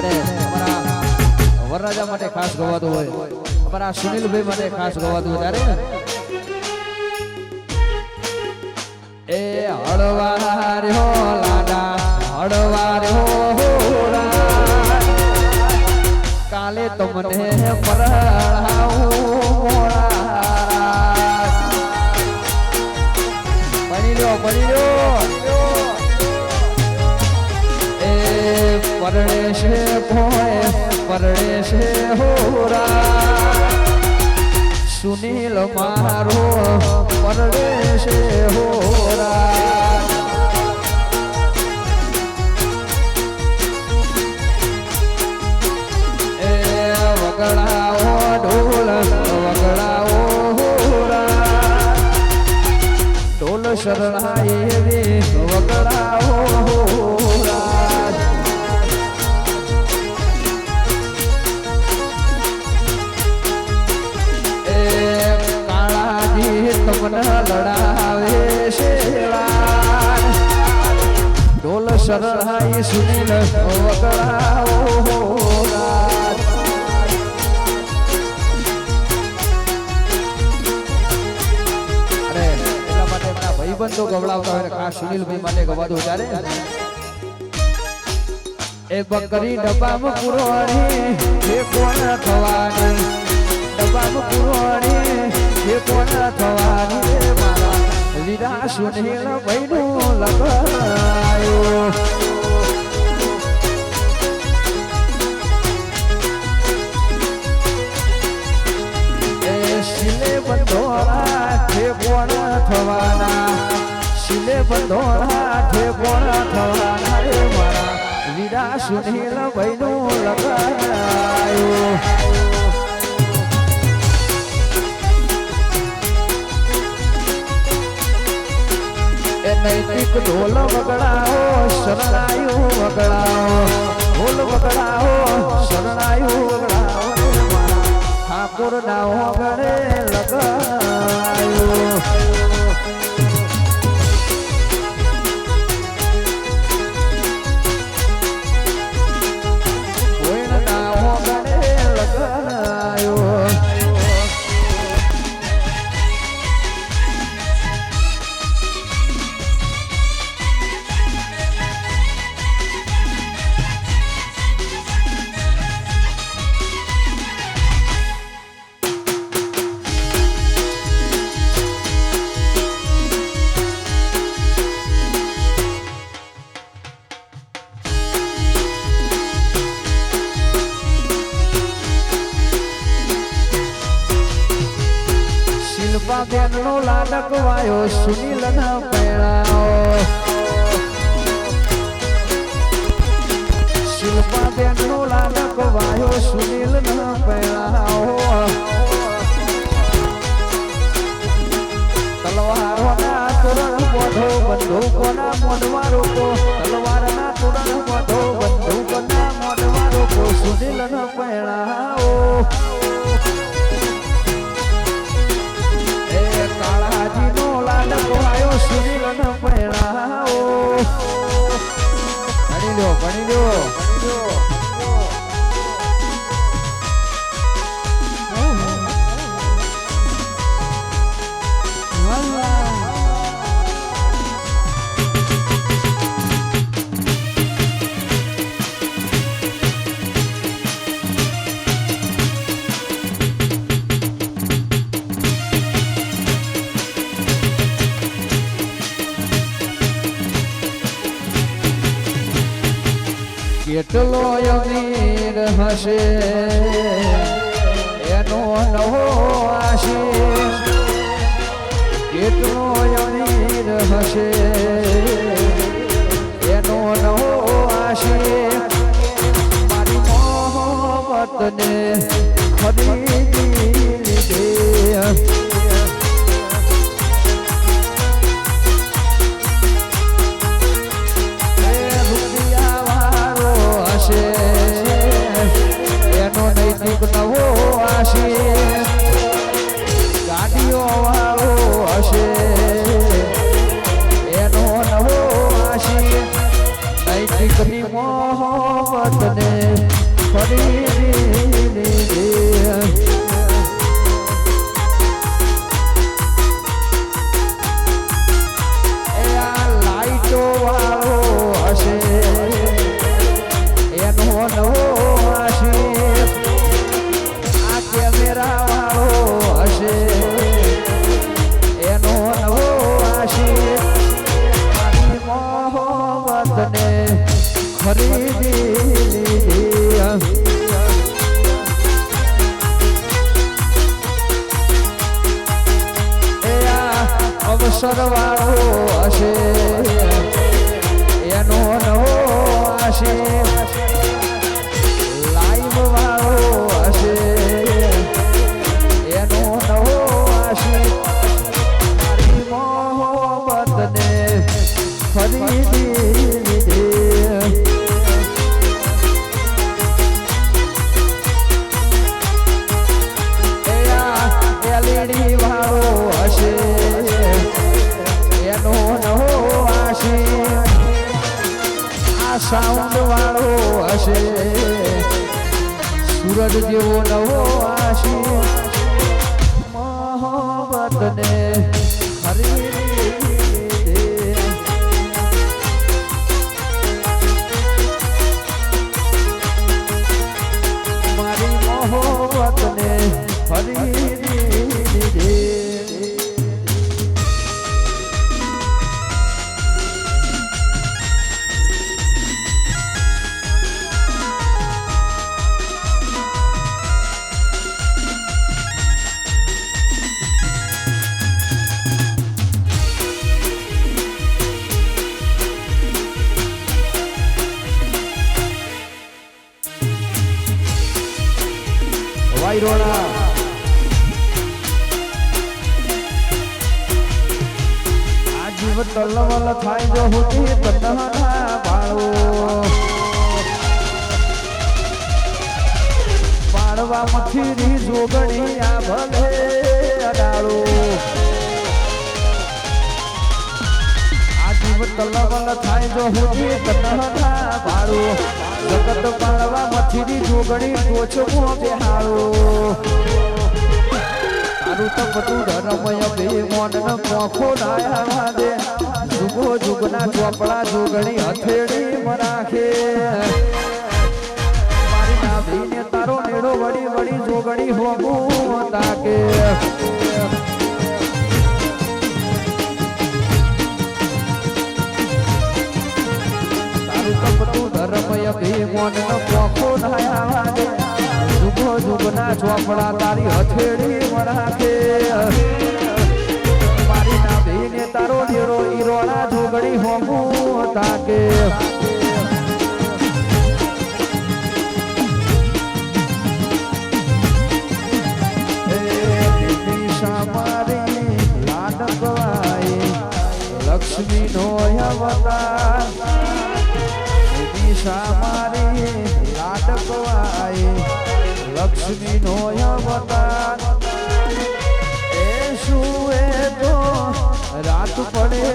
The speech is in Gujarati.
અરે, અમારા વરરાજા માટે ખાસ ગવાતું હોય અમારા સુનિલભાઈ માટે ખાસ ગવાતું હોય ત્યારે એ હળવાર હો લાડા, હળવાર હો હોરા. કાલે તમને પરણાવું મોડા. બની રહ્યો બની પરણે છે ભોય પરણે છે હોરા. સુનિલ મારો પરણે છે હોરા. એ વગડાઓ, ઢોલ, વગડાઓ હોરા. ઢોલ હોરા. ઢોલ શરણાઈ સુનિલ એમના ભાઈબંધો ગવડાવતા હોય ખાસ સુનિલભાઈ બકરી ડબ્બામાં પુરવાણી એ કોણ થવાની ડબ્બામાં પુરવાણી એ કોણ થવાની રે મારા લીરા સુનિલ ભાઈનું લગાયો છે થવાના શિલે બંધોળા છે કોણ થવાના રે મારા વીરા સુનિલ ભાઈનું લગાયો નૈતિક ઢોલ વગડાઓ શરણાયું વગડાઓ ઢોલ વગડાઓ શરણાયું વગડાઓ ઠાકોર ના વગડે લગાયો નો લાડક વાયો સુનિલ ના પૈણાઓ શિલ્પા બેન નો લાડક વાયો સુનિલ ના પૈણાઓ તલવારો ના તોરણ બોધો બંધુકો ના મોઢવા રોકો તલવાર ના તોરણ કેટલો અમીર હશે, એનો નવો આશીષ. કેટલો અમીર હશે, એનો નવો આશીષ. મારી મોહબ્બતને ખરીદી લીધી. ખરીદી સાઉન્ડ વાળો હશે. સૂરજ જેવો નવો આશીષ. મોહબત ખરીદી વાયરોણા આ જીવ તલવલ થાય જો હોતી તન્ના બાળો પાડવા મથીરી જોગણી આ ભલે અડાળો આ જીવ તલવલ થાય જો હોતી તન્ના બાળો જગત પાડવા મથીરી જોગણી ટોચમો બેહાળો તારું તો બધું ધર્મય બે મોન કોખો ડાયા દે જુગો જુગના ચોપડા જોગણી હથેળી મરાખે તારો નેડો વળી વળી જોગણી હોગું તાકે. ધર્મય પોખો કોખો દે જુગો જુગના ચોપડા તારી હથેળી મરાખે મારી નાભીને તારો ઢેરો ઈરોણા જોગડી હોમું તાકે. લક્ષ્મી નો અવતાર દિશા લાટકવાય લક્ષ્મી નો અવતાર. એ શું એ તો રાત પડે